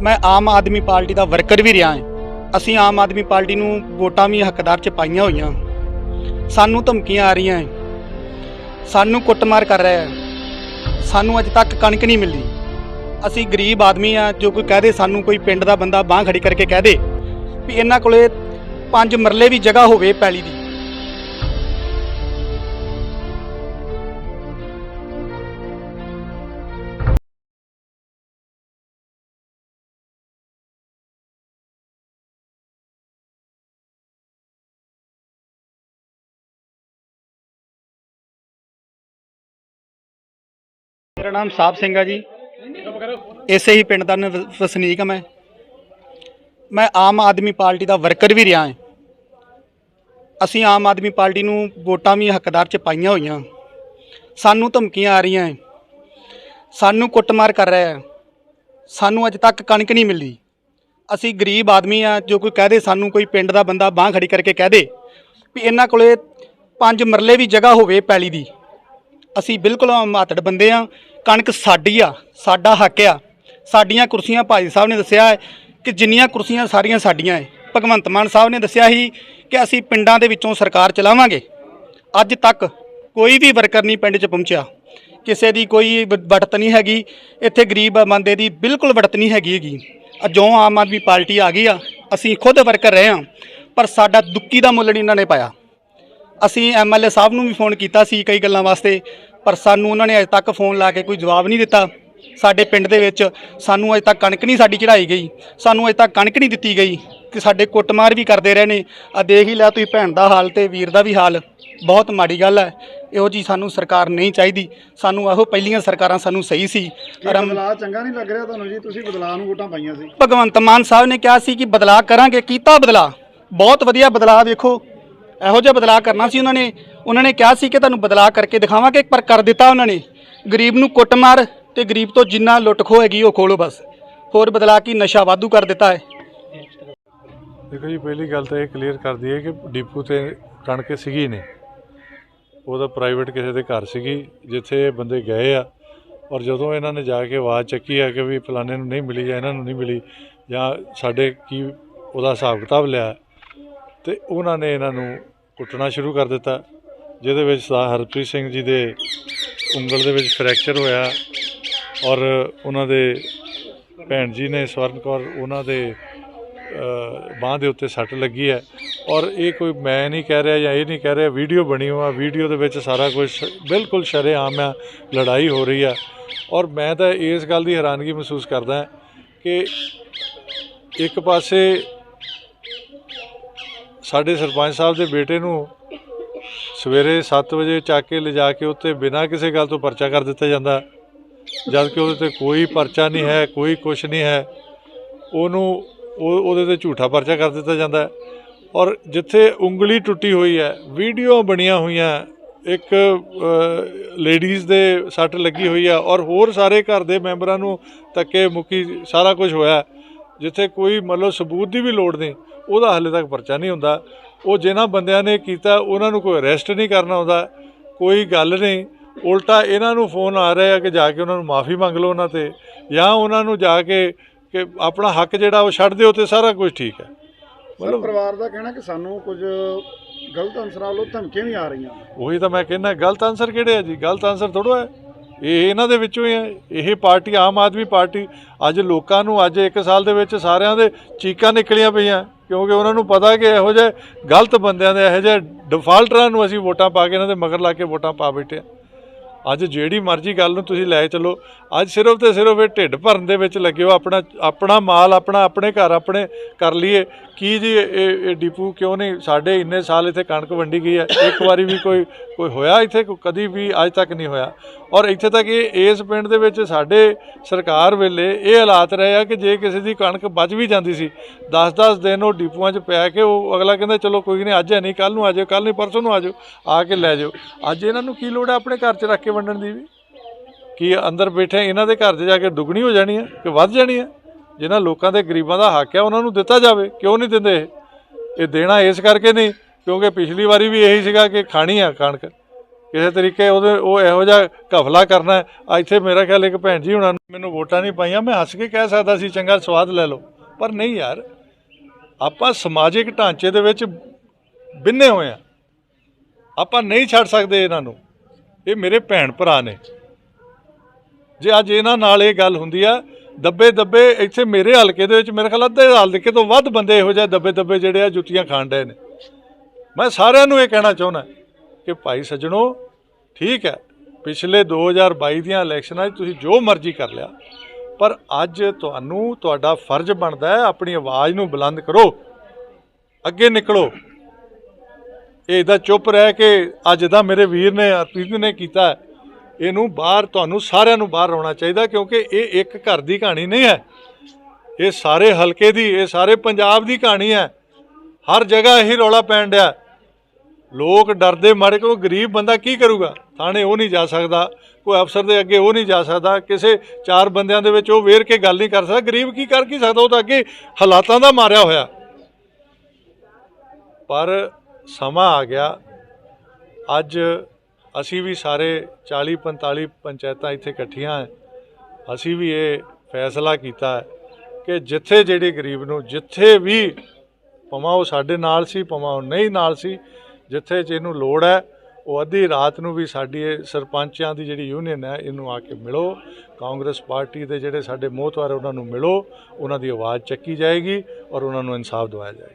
ਮੈਂ ਆਮ ਆਦਮੀ ਪਾਰਟੀ ਦਾ ਵਰਕਰ ਵੀ ਰਿਹਾ ਹਾਂ। ਅਸੀਂ ਆਮ ਆਦਮੀ ਪਾਰਟੀ ਨੂੰ ਵੋਟਾਂ ਵੀ ਹੱਕਦਾਰ ਚ ਪਾਈਆਂ ਹੋਈਆਂ। ਸਾਨੂੰ ਧਮਕੀਆਂ ਆ ਰਹੀਆਂ ਸਾਨੂੰ ਕੁੱਟਮਾਰ ਕਰ ਰਿਹਾ ਹੈ। ਸਾਨੂੰ ਅਜੇ ਤੱਕ ਕਣਕ ਨਹੀਂ ਮਿਲੀ। ਅਸੀਂ ਗਰੀਬ ਆਦਮੀ ਆ ਜੋ ਕੋਈ ਕਹਦੇ ਸਾਨੂੰ ਕੋਈ ਪਿੰਡ ਦਾ ਬੰਦਾ ਬਾਹ ਖੜੀ ਕਰਕੇ ਕਹਦੇ ਵੀ ਇਹਨਾਂ ਕੋਲੇ ਪੰਜ ਮਰਲੇ ਵੀ ਜਗ੍ਹਾ ਹੋਵੇ ਪੈਲੀ ਦੀ। ਮੇਰਾ ਨਾਮ ਸਾਹਿਬ ਸਿੰਘ ਆ ਜੀ। ਇਸੇ ਹੀ ਪਿੰਡ ਦਾ ਨਿਵ- ਵਸਨੀਕ ਹਾਂ ਮੈਂ। ਮੈਂ ਆਮ ਆਦਮੀ ਪਾਰਟੀ ਦਾ ਵਰਕਰ ਵੀ ਰਿਹਾ ਹਾਂ। ਅਸੀਂ ਆਮ ਆਦਮੀ ਪਾਰਟੀ ਨੂੰ ਵੋਟਾਂ ਵੀ ਹੱਕਦਾਰ ਚ ਪਾਈਆਂ ਹੋਈਆਂ। ਸਾਨੂੰ ਧਮਕੀਆਂ ਆ ਰਹੀਆਂ ਸਾਨੂੰ ਕੁੱਟਮਾਰ ਕਰ ਰਿਹਾ ਹੈ। ਸਾਨੂੰ ਅੱਜ ਤੱਕ ਕਣਕ ਨਹੀਂ ਮਿਲੀ। ਅਸੀਂ ਗਰੀਬ ਆਦਮੀ ਆ ਜੋ ਕੋਈ ਕਹਦੇ ਸਾਨੂੰ ਕੋਈ ਪਿੰਡ ਦਾ ਬੰਦਾ ਬਾਹ ਖੜੀ ਕਰਕੇ ਕਹਦੇ ਵੀ ਇਹਨਾਂ ਕੋਲੇ ਪੰਜ ਮਰਲੇ ਵੀ ਜਗ੍ਹਾ ਹੋਵੇ ਪੈਲੀ ਦੀ। ਅਸੀਂ ਬਿਲਕੁਲ ਮਾਤੜ ਬੰਦੇ ਆ ਕਣਕ ਸਾਡੀ ਆ, ਸਾਡਾ ਹੱਕ ਆ। ਸਾਡੀਆਂ ਕੁਰਸੀਆਂ ਭਾਈ ਸਾਹਿਬ ਨੇ ਦੱਸਿਆ ਹੈ ਕਿ ਜਿੰਨੀਆਂ ਕੁਰਸੀਆਂ ਸਾਰੀਆਂ ਸਾਡੀਆਂ ਹੈ। ਭਗਵੰਤ ਮਾਨ ਸਾਹਿਬ ਨੇ ਦੱਸਿਆ ਸੀ ਕਿ ਅਸੀਂ ਪਿੰਡਾਂ ਦੇ ਵਿੱਚੋਂ ਸਰਕਾਰ ਚਲਾਵਾਂਗੇ। ਅੱਜ ਤੱਕ ਕੋਈ ਵੀ ਵਰਕਰ ਨਹੀਂ ਪਿੰਡ 'ਚ ਪਹੁੰਚਿਆ। ਕਿਸੇ ਦੀ ਕੋਈ ਵੜਤ ਨਹੀਂ ਹੈਗੀ। ਇੱਥੇ ਗਰੀਬ ਬੰਦੇ ਦੀ ਬਿਲਕੁਲ ਵੜਤ ਨਹੀਂ ਹੈਗੀ ਹੈਗੀ। ਅੱਜ ਜੋ ਆਮ ਆਦਮੀ ਪਾਰਟੀ ਆ ਗਈ ਆ, ਅਸੀਂ ਖੁਦ ਵਰਕਰ ਰਹੇ ਹਾਂ, ਪਰ ਸਾਡਾ ਦੁੱਕੀ ਦਾ ਮੁੱਲ ਨਹੀਂ ਇਹਨਾਂ ਨੇ ਪਾਇਆ। ਅਸੀਂ ਐਮਐਲਏ ਸਾਹਿਬ ਨੂੰ ਵੀ ਫੋਨ ਕੀਤਾ ਸੀ ਕਈ ਗੱਲਾਂ ਵਾਸਤੇ ਪਰ ਸਾਨੂੰ ਉਹਨਾਂ ਨੇ ਅਜੇ ਤੱਕ ਫੋਨ ਲਾ ਕੇ ਕੋਈ ਜਵਾਬ ਨਹੀਂ ਦਿੱਤਾ। ਸਾਡੇ ਪਿੰਡ ਦੇ ਵਿੱਚ ਸਾਨੂੰ ਅਜੇ ਤੱਕ ਕਣਕ ਨਹੀਂ ਸਾਡੀ ਚੜਾਈ ਗਈ। ਸਾਨੂੰ ਅਜੇ ਤੱਕ ਕਣਕ ਨਹੀਂ ਦਿੱਤੀ ਗਈ। ਕਿ ਸਾਡੇ ਕੁੱਟਮਾਰ ਵੀ ਕਰਦੇ ਰਹੇ ਨੇ। ਆ ਦੇਖ ਹੀ ਲਿਆ ਤੁਸੀਂ ਭੈਣ ਦਾ ਹਾਲ ਤੇ ਵੀਰ ਦਾ ਵੀ ਹਾਲ। ਬਹੁਤ ਮਾੜੀ ਗੱਲ ਹੈ। ਇਹੋ ਜੀ ਸਾਨੂੰ ਸਰਕਾਰ ਨਹੀਂ ਚਾਹੀਦੀ। ਸਾਨੂੰ ਇਹੋ ਪਹਿਲੀਆਂ ਸਰਕਾਰਾਂ ਸਾਨੂੰ ਸਹੀ ਸੀ। ਰਮ ਬਦਲਾਅ ਚੰਗਾ ਨਹੀਂ ਲੱਗ ਰਿਹਾ ਤੁਹਾਨੂੰ ਜੀ। ਤੁਸੀਂ ਬਦਲਾਅ ਨੂੰ ਵੋਟਾਂ ਪਾਈਆਂ ਸੀ। ਭਗਵੰਤ ਮਾਨ ਸਾਹਿਬ ਨੇ ਕਿਹਾ ਸੀ ਕਿ ਬਦਲਾਅ ਕਰਾਂਗੇ। ਕੀਤਾ ਬਦਲਾਅ। ਬਹੁਤ ਵਧੀਆ ਬਦਲਾਅ ਵੇਖੋ। ਇਹੋ ਜਿਹਾ ਬਦਲਾਅ ਕਰਨਾ ਸੀ ਉਹਨਾਂ ਨੇ। ਉਹਨਾਂ ਨੇ ਕਿਹਾ ਸੀ ਕਿ ਤੁਹਾਨੂੰ ਬਦਲਾਅ ਕਰਕੇ ਦਿਖਾਵਾਂਗੇ, ਪਰ ਕਰ ਦਿੱਤਾ ਉਹਨਾਂ ਨੇ। ਗਰੀਬ ਨੂੰ ਕੁੱਟਮਾਰ ਤੇ ਗਰੀਬ ਤੋਂ ਜਿੰਨਾ ਲੁੱਟ ਖੋ ਹੈਗੀ ਉਹ ਖੋਲੋ ਬਸ। ਹੋਰ ਬਦਲਾ ਕੀ, ਨਸ਼ਾ ਵਾਧੂ ਕਰ ਦਿੱਤਾ ਹੈ। ਦੇਖੋ ਜੀ, ਪਹਿਲੀ ਗੱਲ ਤਾਂ ਇਹ ਕਲੀਅਰ ਕਰ ਦਈਏ ਕਿ ਡੀਪੂ ਤੇ ਕਣਕ ਸੀਗੀ ਨਹੀਂ। ਉਹਦਾ ਪ੍ਰਾਈਵੇਟ ਕਿਸੇ ਦੇ ਘਰ ਸੀਗੀ, ਜਿੱਥੇ ਇਹ ਬੰਦੇ ਗਏ ਆ। ਔਰ ਜਦੋਂ ਇਹਨਾਂ ਨੇ ਜਾ ਕੇ ਆਵਾਜ਼ ਚੱਕੀ ਆ ਕਿ ਵੀ ਫਲਾਣੇ ਨੂੰ ਨਹੀਂ ਮਿਲੀ ਜਾਂ ਇਹਨਾਂ ਨੂੰ ਨਹੀਂ ਮਿਲੀ, ਜਾਂ ਸਾਡੇ ਕੀ ਉਹਦਾ ਹਿਸਾਬ ਕਿਤਾਬ ਲਿਆ, ਤੇ ਉਹਨਾਂ ਨੇ ਇਹਨਾਂ ਨੂੰ ਕੁੱਟਣਾ ਸ਼ੁਰੂ ਕਰ ਦਿੱਤਾ। ਜਿਹਦੇ ਵਿੱਚ ਸਰਦਾਰ ਹਰਪ੍ਰੀਤ ਸਿੰਘ ਜੀ ਦੇ ਉਂਗਲ ਦੇ ਵਿੱਚ ਫ੍ਰੈਕਚਰ ਹੋਇਆ ਔਰ ਉਹਨਾਂ ਦੇ ਭੈਣ ਜੀ ਨੇ ਸਵਰਨ ਕੌਰ ਉਹਨਾਂ ਦੇ ਬਾਹ ਦੇ ਉੱਤੇ ਸੱਟ ਲੱਗੀ ਹੈ। ਔਰ ਇਹ ਕੋਈ ਮੈਂ ਨਹੀਂ ਕਹਿ ਰਿਹਾ ਜਾਂ ਇਹ ਨਹੀਂ ਕਹਿ ਰਿਹਾ, ਵੀਡੀਓ ਬਣੀ ਹੋਆ ਵੀਡੀਓ ਦੇ ਵਿੱਚ ਸਾਰਾ ਕੁਝ ਬਿਲਕੁਲ ਸ਼ਰੇਆਮ ਆ, ਲੜਾਈ ਹੋ ਰਹੀ ਆ। ਔਰ ਮੈਂ ਤਾਂ ਇਸ ਗੱਲ ਦੀ ਹੈਰਾਨਗੀ ਮਹਿਸੂਸ ਕਰਦਾ ਕਿ ਇੱਕ ਪਾਸੇ ਸਾਡੇ ਸਰਪੰਚ ਸਾਹਿਬ ਦੇ ਬੇਟੇ ਨੂੰ ਸਵੇਰੇ 7 ਵਜੇ ਚੱਕ ਕੇ ਲਿਜਾ ਕੇ ਉੱਤੇ ਬਿਨਾਂ ਕਿਸੇ ਗੱਲ ਤੋਂ ਪਰਚਾ ਕਰ ਦਿੱਤਾ ਜਾਂਦਾ। ਜਦ ਕਿ ਉਹਦੇ ਤੇ ਕੋਈ ਪਰਚਾ ਨਹੀਂ ਹੈ, ਕੋਈ ਕੁਝ ਨਹੀਂ ਹੈ, ਉਹਨੂੰ ਉਹ, ਉਹਦੇ ਤੇ ਝੂਠਾ ਪਰਚਾ ਕਰ ਦਿੱਤਾ ਜਾਂਦਾ। ਔਰ ਜਿੱਥੇ ਉਂਗਲੀ ਟੁੱਟੀ ਹੋਈ ਹੈ, ਵੀਡੀਓ ਬਣੀਆਂ ਹੋਈਆਂ, ਇੱਕ ਲੇਡੀਜ਼ ਦੇ ਸੱਟ ਲੱਗੀ ਹੋਈ ਆ, ਔਰ ਹੋਰ ਸਾਰੇ ਘਰ ਦੇ ਮੈਂਬਰਾਂ ਨੂੰ ਤੱਕੇ ਮੁੱਕੀ ਸਾਰਾ ਕੁਝ ਹੋਇਆ, ਜਿੱਥੇ ਕੋਈ ਮਤਲਬ ਸਬੂਤ ਦੀ ਵੀ ਲੋੜ ਨਹੀਂ, ਉਹਦਾ ਹਾਲੇ ਤੱਕ ਪਰਚਾ ਨਹੀਂ ਹੁੰਦਾ। ਉਹ ਜਿਨ੍ਹਾਂ ਬੰਦਿਆਂ ਨੇ ਕੀਤਾ ਉਹਨਾਂ ਨੂੰ ਕੋਈ ਅਰੈਸਟ ਨਹੀਂ ਕਰਨਾ ਆਉਂਦਾ। ਕੋਈ ਗੱਲ ਨਹੀਂ। ਉਲਟਾ ਇਹਨਾਂ ਨੂੰ ਫੋਨ ਆ ਰਿਹਾ ਹੈ ਕਿ ਜਾ ਕੇ ਉਹਨਾਂ ਨੂੰ ਮਾਫੀ ਮੰਗ ਲਓ ਉਹਨਾਂ ਤੇ। ਜਾਂ ਉਹਨਾਂ ਨੂੰ ਜਾ ਕੇ ਕਿ ਆਪਣਾ ਹੱਕ ਜਿਹੜਾ ਉਹ ਛੱਡ ਦਿਓ ਤੇ ਸਾਰਾ ਕੁਝ ਠੀਕ ਹੈ। ਮਤਲਬ ਪਰਿਵਾਰ ਦਾ ਕਹਿਣਾ ਕਿ ਸਾਨੂੰ ਕੁਝ ਗਲਤ ਅਨਸਰਾਂ ਵੱਲੋਂ ਧਮਕੀਆਂ ਵੀ ਆ ਰਹੀਆਂ। ਉਹੀ ਤਾਂ ਮੈਂ ਕਹਿੰਦਾ ਗਲਤ ਆਨਸਰ ਕਿਹੜੇ ਆ ਜੀ? ਗਲਤ ਆਨਸਰ ਥੋੜੋ ਹੈ। ਇਹ ਇਹਨਾਂ ਦੇ ਵਿੱਚੋਂ ਹੀ ਹੈ। ਇਹ ਪਾਰਟੀ ਆਮ ਆਦਮੀ ਪਾਰਟੀ ਅੱਜ ਲੋਕਾਂ ਨੂੰ ਅੱਜ ਇੱਕ ਸਾਲ ਦੇ ਵਿੱਚ ਸਾਰਿਆਂ ਦੇ ਚੀਕਾਂ ਨਿਕਲੀਆਂ ਪਈਆਂ। ਕਿਉਂਕਿ ਉਹਨਾਂ ਨੂੰ ਪਤਾ ਕਿ ਇਹੋ ਜਿਹੇ ਗਲਤ ਬੰਦਿਆਂ ਦੇ, ਇਹੋ ਜਿਹੇ ਡਿਫਾਲਟਰਾਂ ਨੂੰ ਅਸੀਂ ਵੋਟਾਂ ਪਾ ਕੇ ਇਹਨਾਂ ਦੇ ਮਗਰ ਲਾ ਕੇ ਵੋਟਾਂ ਪਾ ਬੈਠੇ ਹਾਂ। ਅੱਜ ਜਿਹੜੀ ਮਰਜ਼ੀ ਗੱਲ ਨੂੰ ਤੁਸੀਂ ਲੈ ਚੱਲੋ, ਅੱਜ ਸਿਰਫ ਤੇ ਸਿਰਫ ਇਹ ਢਿੱਡ ਭਰਨ ਦੇ ਵਿੱਚ ਲੱਗੇ ਹੋ, ਆਪਣਾ ਆਪਣਾ ਮਾਲ, ਆਪਣਾ, ਆਪਣੇ ਘਰ, ਆਪਣੇ ਕਰ ਲਈਏ। ਕੀ ਜੀ ਇਹ ਇਹ ਡਿਪੂ ਕਿਉਂ ਨਹੀਂ, ਸਾਡੇ ਇੰਨੇ ਸਾਲ ਇੱਥੇ ਕਣਕ ਵੰਡੀ ਗਈ ਹੈ, ਇੱਕ ਵਾਰੀ ਵੀ ਕੋਈ ਕੋਈ ਹੋਇਆ ਇੱਥੇ? ਕੋਈ ਕਦੀ ਵੀ ਅੱਜ ਤੱਕ ਨਹੀਂ ਹੋਇਆ। ਔਰ ਇੱਥੇ ਤੱਕ ਇਹ, ਇਸ ਪਿੰਡ ਦੇ ਵਿੱਚ ਸਾਡੇ ਸਰਕਾਰ ਵੇਲੇ ਇਹ ਹਾਲਾਤ ਰਹੇ ਆ ਕਿ ਜੇ ਕਿਸੇ ਦੀ ਕਣਕ ਬਚ ਵੀ ਜਾਂਦੀ ਸੀ 10-10 ਦਿਨ ਉਹ ਡਿਪੂਆਂ 'ਚ ਪਿਆ ਕੇ ਉਹ ਅਗਲਾ ਕਹਿੰਦਾ, ਚਲੋ ਕੋਈ ਨਹੀਂ, ਅੱਜ ਹੈ ਨਹੀਂ ਕੱਲ ਨੂੰ ਆ ਜਾਓ ਕੱਲ ਨਹੀਂ, ਪਰਸੋਂ ਨੂੰ ਆ ਜਾਓ ਆ ਕੇ ਲੈ ਜਾਓ ਅੱਜ ਇਹਨਾਂ ਨੂੰ ਕੀ ਲੋੜ ਹੈ ਆਪਣੇ ਘਰ 'ਚ ਰੱਖ ਕੇ ਵੰਡਣ ਦੀ ਵੀ? ਕੀ ਅੰਦਰ ਬੈਠੇ ਇਹਨਾਂ ਦੇ ਘਰ 'ਚ ਜਾ ਕੇ ਦੁੱਗਣੀ ਹੋ ਜਾਣੀ ਹੈ ਕਿ ਵੱਧ ਜਾਣੀ ਹੈ? ਜਿਨ੍ਹਾਂ ਲੋਕਾਂ ਦੇ ਗਰੀਬਾਂ ਦਾ ਹੱਕ ਹੈ, ਉਹਨਾਂ ਨੂੰ ਦਿੱਤਾ ਜਾਵੇ, ਕਿਉਂ ਨਹੀਂ ਦਿੰਦੇ ਇਹ? ਇਹ ਦੇਣਾ ਇਸ ਕਰਕੇ ਨਹੀਂ, ਕਿਉਂਕਿ ਪਿਛਲੀ ਵਾਰੀ ਵੀ ਇਹੀ ਸੀਗਾ ਕਿ ਖਾਣੀ ਆ ਕਣਕ। ਕਿਸੇ ਤਰੀਕੇ ਉਹਦੇ, ਉਹ ਇਹੋ ਜਿਹਾ ਘਫਲਾ ਕਰਨਾ ਇੱਥੇ ਮੇਰਾ ਖਿਆਲ ਇੱਕ ਭੈਣ ਜੀ ਹੁਣਾਂ ਨੇ ਮੈਨੂੰ ਵੋਟਾਂ ਨਹੀਂ ਪਾਈਆਂ, ਮੈਂ ਹੱਸ ਕੇ ਕਹਿ ਸਕਦਾ ਸੀ, ਚੰਗਾ ਸਵਾਦ ਲੈ ਲਓ। ਪਰ ਨਹੀਂ ਯਾਰ, ਆਪਾਂ ਸਮਾਜਿਕ ਢਾਂਚੇ ਦੇ ਵਿੱਚ ਬਿੰਨੇ ਹੋਏ ਆ। ਆਪਾਂ ਨਹੀਂ ਛੱਡ ਸਕਦੇ ਇਹਨਾਂ ਨੂੰ। ਇਹ ਮੇਰੇ ਭੈਣ ਭਰਾ ਨੇ। ਜੇ ਅੱਜ ਇਹਨਾਂ ਨਾਲ ਇਹ ਗੱਲ ਹੁੰਦੀ ਆ ਦੱਬੇ ਦੱਬੇ ਇੱਥੇ ਮੇਰੇ ਹਲਕੇ ਦੇ ਵਿੱਚ ਮੇਰੇ ਖਿਆਲ ਅੱਧੇ ਹਲਕੇ ਤੋਂ ਵੱਧ ਬੰਦੇ ਇਹੋ ਜਿਹੇ ਦੱਬੇ ਦੱਬੇ ਜਿਹੜੇ ਆ ਜੁੱਤੀਆਂ ਖਾਣ ਡਏ ਨੇ। ਮੈਂ ਸਾਰਿਆਂ ਨੂੰ ਇਹ ਕਹਿਣਾ ਚਾਹੁੰਦਾ ਕਿ ਭਾਈ ਸੱਜਣੋ, ਠੀਕ ਹੈ, ਪਿਛਲੇ 2022 ਦੀਆਂ ਇਲੈਕਸ਼ਨਾਂ 'ਚ ਤੁਸੀਂ ਜੋ ਮਰਜ਼ੀ ਕਰ ਲਿਆ, ਪਰ ਅੱਜ ਤੁਹਾਨੂੰ ਤੁਹਾਡਾ ਫਰਜ਼ ਬਣਦਾ ਹੈ ਆਪਣੀ ਆਵਾਜ਼ ਨੂੰ ਬੁਲੰਦ ਕਰੋ। ਅੱਗੇ ਨਿਕਲੋ। ਇਹ ਇਹਦਾ ਚੁੱਪ ਰਹਿ ਕੇ ਅੱਜ ਦਾ ਮੇਰੇ ਵੀਰ ਨੇ ਅਰਪੀਤ ਨੇ ਕੀਤਾ ਇਹਨੂੰ ਬਾਹਰ, ਤੁਹਾਨੂੰ ਸਾਰਿਆਂ ਨੂੰ ਬਾਹਰ ਆਉਣਾ ਚਾਹੀਦਾ ਕਿਉਂਕਿ ਇਹ ਇੱਕ ਘਰ ਦੀ ਕਹਾਣੀ ਨਹੀਂ ਹੈ। ਇਹ ਸਾਰੇ ਹਲਕੇ ਦੀ, ਇਹ ਸਾਰੇ ਪੰਜਾਬ ਦੀ ਕਹਾਣੀ ਹੈ। ਹਰ ਜਗ੍ਹਾ ਇਹੀ ਰੌਲਾ ਪੈਣ ਡਿਆ। ਲੋਕ ਡਰਦੇ ਮਾਰੇ ਕਿ ਗਰੀਬ ਬੰਦਾ ਕੀ ਕਰੂਗਾ? ਥਾਣੇ ਉਹ ਨਹੀਂ ਜਾ ਸਕਦਾ, ਕੋਈ ਅਫਸਰ ਦੇ ਅੱਗੇ ਉਹ ਨਹੀਂ ਜਾ ਸਕਦਾ, ਕਿਸੇ ਚਾਰ ਬੰਦਿਆਂ ਦੇ ਵਿੱਚ ਉਹ ਵੇਰ ਕੇ ਗੱਲ ਨਹੀਂ ਕਰ ਸਕਦਾ। ਗਰੀਬ ਕੀ ਕਰ ਕੀ ਸਕਦਾ? ਉਹ ਤਾਂ ਅੱਗੇ ਹਾਲਾਤਾਂ ਦਾ ਮਾਰਿਆ ਹੋਇਆ। ਪਰ ਸਮਾਂ ਆ ਗਿਆ। ਅੱਜ ਅਸੀਂ ਵੀ ਸਾਰੇ 40 45 ਪੰਚਾਇਤਾਂ ਇੱਥੇ ਇਕੱਠੀਆਂ ਅਸੀਂ ਵੀ ਇਹ ਫੈਸਲਾ ਕੀਤਾ ਕਿ ਜਿੱਥੇ ਜਿਹੜੇ ਗਰੀਬ ਨੂੰ ਜਿੱਥੇ ਵੀ ਭਾਵੇਂ ਉਹ ਸਾਡੇ ਨਾਲ ਸੀ, ਭਾਵੇਂ ਉਹ ਨਹੀਂ ਨਾਲ ਸੀ, ਜਿੱਥੇ ਜਿਹਨੂੰ ਲੋੜ ਹੈ ਉਹ ਅੱਧੀ ਰਾਤ ਨੂੰ ਵੀ ਸਾਡੀ ਇਹ ਸਰਪੰਚਾਂ ਦੀ ਜਿਹੜੀ ਯੂਨੀਅਨ ਹੈ ਇਹਨੂੰ ਆ ਕੇ ਮਿਲੋ। ਕਾਂਗਰਸ ਪਾਰਟੀ ਦੇ ਜਿਹੜੇ ਸਾਡੇ ਮੋਹਤਵਾਰ ਉਹਨਾਂ ਨੂੰ ਮਿਲੋ, ਉਹਨਾਂ ਦੀ ਆਵਾਜ਼ ਚੱਕੀ ਜਾਏਗੀ ਔਰ ਉਹਨਾਂ ਨੂੰ ਇਨਸਾਫ ਦਿਵਾਇਆ ਜਾਏਗਾ।